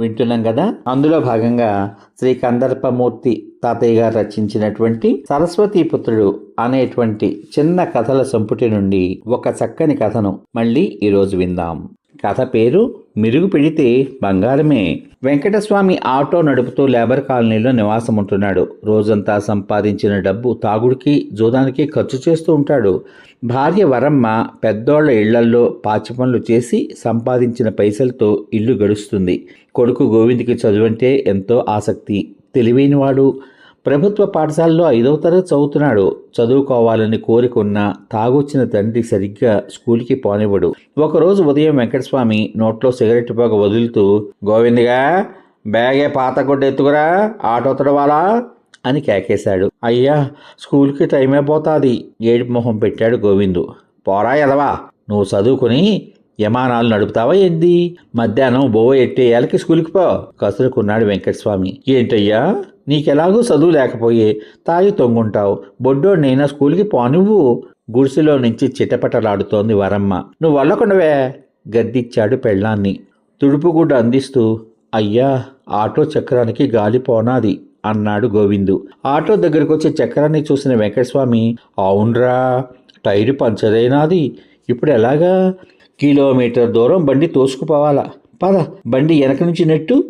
వింటున్నాం కదా? అందులో భాగంగా శ్రీ కందర్పమూర్తి తాతయ్య గారు రచించినటువంటి సరస్వతీ పుత్రుడు అనేటువంటి చిన్న కథల సంపుటి నుండి ఒక చక్కని కథను మళ్ళీ ఈరోజు విందాం. కథ పేరు మిరుగు పిడితే బంగారమే. వెంకటస్వామి ఆటో నడుపుతూ లేబర్ కాలనీలో నివాసం ఉంటున్నాడు రోజంతా సంపాదించిన డబ్బు తాగుడికి జూదానికి ఖర్చు చేస్తూ ఉంటాడు. భార్య వరమ్మ పెద్దోళ్ళ ఇళ్ళల్లో పాచి పనులు చేసి సంపాదించిన పైసలతో ఇల్లు గడుస్తుంది. కొడుకు గోవింద్కి చదువంటే ఎంతో ఆసక్తి. తెలివైనవాడు. ప్రభుత్వ పాఠశాలలో ఐదవ తరగతి చదువుతున్నాడు. చదువుకోవాలని కోరికున్న తాగొచ్చిన తండ్రి సరిగ్గా స్కూల్కి పోనివ్వడు. ఒకరోజు ఉదయం వెంకటస్వామి నోట్లో సిగరెట్ పొగ వదులుతూ గోవిందగా బ్యాగే పాత గుడ్డ ఎత్తుకురా ఆటో తడవాలా? అని కేకేశాడు. అయ్యా స్కూల్కి టైమే పోతాది. ఏడుపు మొహం పెట్టాడు గోవిందు. పోరా ఎదవా నువ్వు చదువుకుని యమానాలు నడుపుతావా ఏంది? మధ్యాహ్నం బొవ్వ ఎట్టేయాలకి స్కూల్కి పో. కసురుకున్నాడు వెంకటస్వామి. ఏంటయ్యా? నీకెలాగూ చదువు లేకపోయే తాగి తొంగుంటావు. బొడ్డోడినైనా స్కూల్కి పోనివ్వు గుడిసెలో నుంచి చిటపటలాడుతోంది వరమ్మ. నువ్వు వల్లకుండవే? గద్దిచ్చాడు పెళ్ళాన్ని. తుడుపుగుడ్డ అందిస్తూ అయ్యా ఆటో చక్రానికి గాలి పోనాది అన్నాడు గోవిందు. ఆటో దగ్గరకు వచ్చి చక్రాన్ని చూసిన వెంకటస్వామి అవునరా టైరు పంచరైనాది ఇప్పుడు ఎలాగా? కిలోమీటర్ దూరం బండి తోసుకుపోవాలా? పద బండి వెనక నుంచి నెట్టు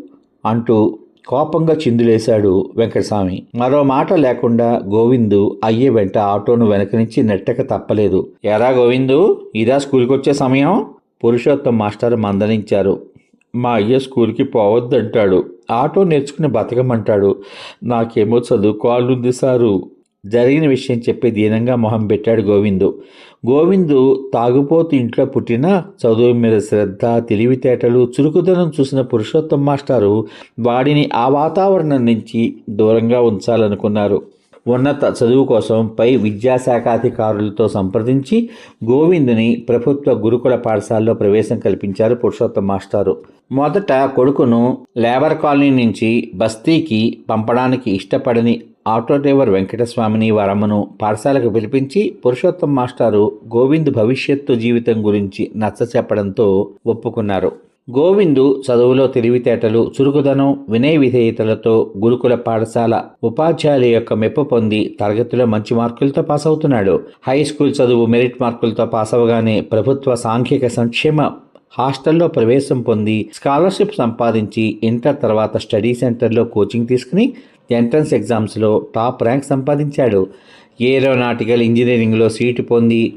అంటూ కోపంగా చిందులేశాడు వెంకటస్వామి. మరో మాట లేకుండా గోవిందు అయ్యే వెంట ఆటోను వెనక నుంచి నెట్టక తప్పలేదు. ఎరా గోవిందు ఇదా స్కూల్కి వచ్చే సమయం? పురుషోత్తం మాస్టర్ మందలించారు. మా అయ్య స్కూల్కి పోవద్దంటాడు. ఆటో నేర్చుకుని బతకమంటాడు. నాకేమో చదువుకోవాలంది సారు. జరిగిన విషయం చెప్పి దీనంగా మొహం పెట్టాడు గోవిందు. గోవిందు తాగుపోతు ఇంట్లో పుట్టిన చదువు మీద శ్రద్ధ తెలివితేటలు చురుకుదనం చూసిన పురుషోత్తం మాస్టారు వాడిని ఆ వాతావరణం నుంచి దూరంగా ఉంచాలనుకున్నారు. ఉన్నత చదువు కోసం పై విద్యాశాఖాధికారులతో సంప్రదించి గోవిందుని ప్రభుత్వ గురుకుల పాఠశాలలో ప్రవేశం కల్పించారు పురుషోత్తం మాస్టారు. మొదట కొడుకును లేబర్ కాలనీ నుంచి బస్తీకి పంపడానికి ఇష్టపడని ఆటో డ్రైవర్ వెంకటస్వామిని వరమ్మను పాఠశాలకు పిలిపించి పురుషోత్తం మాస్టారు గోవింద్ భవిష్యత్తు జీవితం గురించి నచ్చ చెప్పడంతో ఒప్పుకున్నారు. గోవిందు చదువులో తెలివితేటలు చురుకుదనం వినయ విధేయతలతో గురుకుల పాఠశాల ఉపాధ్యాయుల యొక్క మెప్పు పొంది తరగతిలో మంచి మార్కులతో పాస్ అవుతున్నాడు. హై స్కూల్ చదువు మెరిట్ మార్కులతో పాస్ అవగానే ప్రభుత్వ సాంఘిక సంక్షేమ హాస్టల్లో ప్రవేశం పొంది స్కాలర్షిప్ సంపాదించి ఇంటర్ తర్వాత స్టడీ సెంటర్లో కోచింగ్ తీసుకుని ఎంట్రన్స్ ఎగ్జామ్స్లో టాప్ ర్యాంక్ సంపాదించాడు. ఏరోనాటికల్ ఇంజనీరింగ్లో సీటు పొంది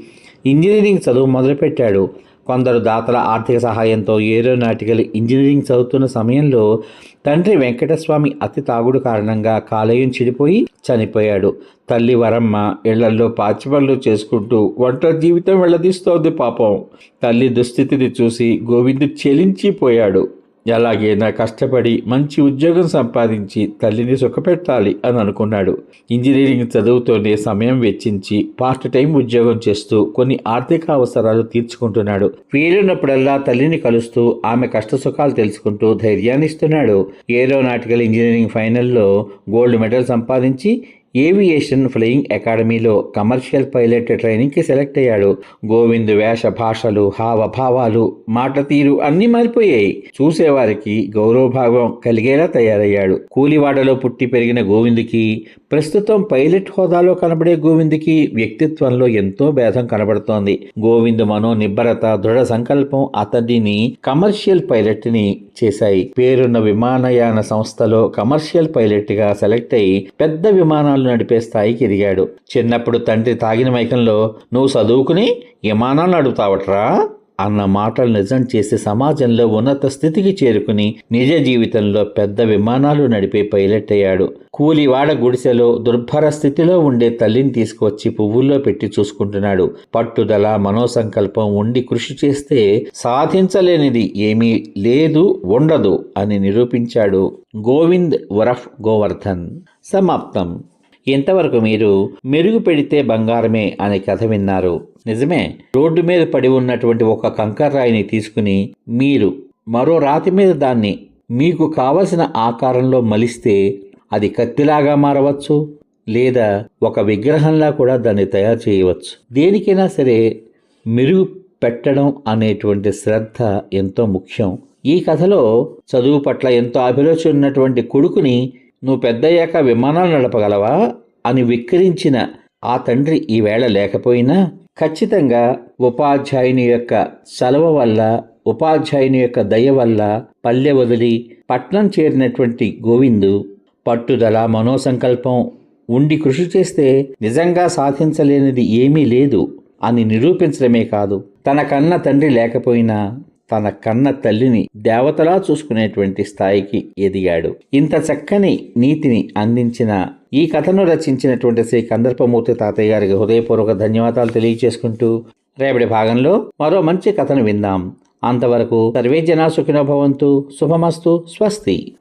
ఇంజనీరింగ్ చదువు మొదలుపెట్టాడు. కొందరు దాతల ఆర్థిక సహాయంతో ఏరోనాటికల్ ఇంజనీరింగ్ చదువుతున్న సమయంలో తండ్రి వెంకటస్వామి అతి తాగుడు కారణంగా కాలేయం చెడిపోయి చనిపోయాడు. తల్లి వరమ్మ ఇళ్ళల్లో పాచిపనులు చేసుకుంటూ ఒంటరి జీవితం వెళ్ళదీస్తోంది పాపం. తల్లి దుస్థితిని చూసి గోవిందు చెలించిపోయాడు. ఎలాగైనా కష్టపడి మంచి ఉద్యోగం సంపాదించి తల్లిని సుఖపెట్టాలి అని అనుకున్నాడు. ఇంజనీరింగ్ చదువుతోనే సమయం వెచ్చించి పార్ట్ టైం ఉద్యోగం చేస్తూ కొన్ని ఆర్థిక అవసరాలు తీర్చుకుంటున్నాడు. వీలున్నప్పుడల్లా తల్లిని కలుస్తూ ఆమె కష్ట సుఖాలు తెలుసుకుంటూ ధైర్యాన్ని ఇస్తున్నాడు ఏరోనాటికల్ ఇంజనీరింగ్ ఫైనల్లో గోల్డ్ మెడల్ సంపాదించి ఏవియేషన్ ఫ్లయింగ్ అకాడమీలో కమర్షియల్ పైలట్ ట్రైనింగ్కి సెలెక్ట్ అయ్యాడు. గోవింద్ వేష భాషలు హావభావాలు మాట తీరు అన్నీ మారిపోయాయి. చూసేవారికి గౌరవభావం కలిగేలా తయారయ్యాడు. కూలివాడలో పుట్టి పెరిగిన గోవింద్కి ప్రస్తుతం పైలట్ హోదాలో కనబడే గోవింద్కి వ్యక్తిత్వంలో ఎంతో భేదం కనబడుతోంది. గోవింద్ మనో నిబ్బరత దృఢ సంకల్పం అతడిని కమర్షియల్ పైలట్ని చేశాయి. పేరున్న విమానయాన సంస్థలో కమర్షియల్ పైలట్గా సెలెక్ట్ అయి పెద్ద విమానాలు నడిపే స్థాయికి ఎదిగాడు. చిన్నప్పుడు తండ్రి తాగిన మైకంలో నువ్వు చదువుకుని విమానాలు నడుపుతావట్రా అన్న మాటలు నిజం చేసి సమాజంలో ఉన్నత స్థితికి చేరుకుని నిజ జీవితంలో పెద్ద విమానాలు నడిపే పైలట్ అయ్యాడు. కూలివాడ గుడిసెలో దుర్భర స్థితిలో ఉండే తల్లిని తీసుకువచ్చి పువ్వుల్లో పెట్టి చూసుకుంటున్నాడు. పట్టుదల మనోసంకల్పం ఉండి కృషి చేస్తే సాధించలేనిది ఏమీ లేదు ఉండదు అని నిరూపించాడు గోవింద్ వరఫ్ గోవర్ధన్. సమాప్తం. ఇంతవరకు మీరు మెరుగు పెడితే బంగారమే అనే కథ విన్నారు. నిజమే రోడ్డు మీద పడి ఉన్నటువంటి ఒక కంకర్రాయిని తీసుకుని మీరు మరో రాతి మీద దాన్ని మీకు కావలసిన ఆకారంలో మలిస్తే అది కత్తిలాగా మారవచ్చు లేదా ఒక విగ్రహంలా కూడా దాన్ని తయారు చేయవచ్చు. దేనికైనా సరే మెరుగు పెట్టడం అనేటువంటి శ్రద్ధ ఎంతో ముఖ్యం. ఈ కథలో చదువు పట్ల ఎంతో అభిరుచి ఉన్నటువంటి కొడుకుని నువ్వు పెద్దయ్యాక విమానాలు నడపగలవా? అని విక్రించిన ఆ తండ్రి ఈవేళ లేకపోయినా ఖచ్చితంగా ఉపాధ్యాయుని యొక్క సెలవు వల్ల ఉపాధ్యాయుని యొక్క దయ వల్ల పల్లె వదిలి పట్నం చేరినటువంటి గోవిందు పట్టుదల మనోసంకల్పం ఉండి కృషి చేస్తే నిజంగా సాధించలేనిది ఏమీ లేదు అని నిరూపించడమే కాదు. తన కన్న తండ్రి లేకపోయినా తన కన్న తల్లిని దేవతలా చూసుకునేటువంటి స్థాయికి ఎదిగాడు. ఇంత చక్కని నీతిని అందించిన ఈ కథను రచించినటువంటి శ్రీ కందర్పమూర్తి తాతయ్య గారికి హృదయపూర్వక ధన్యవాదాలు తెలియజేసుకుంటూ రేపటి భాగంలో మరో మంచి కథను విందాం. అంతవరకు సర్వే జనా సుఖినో భవంతు. శుభమస్తు. స్వస్తి.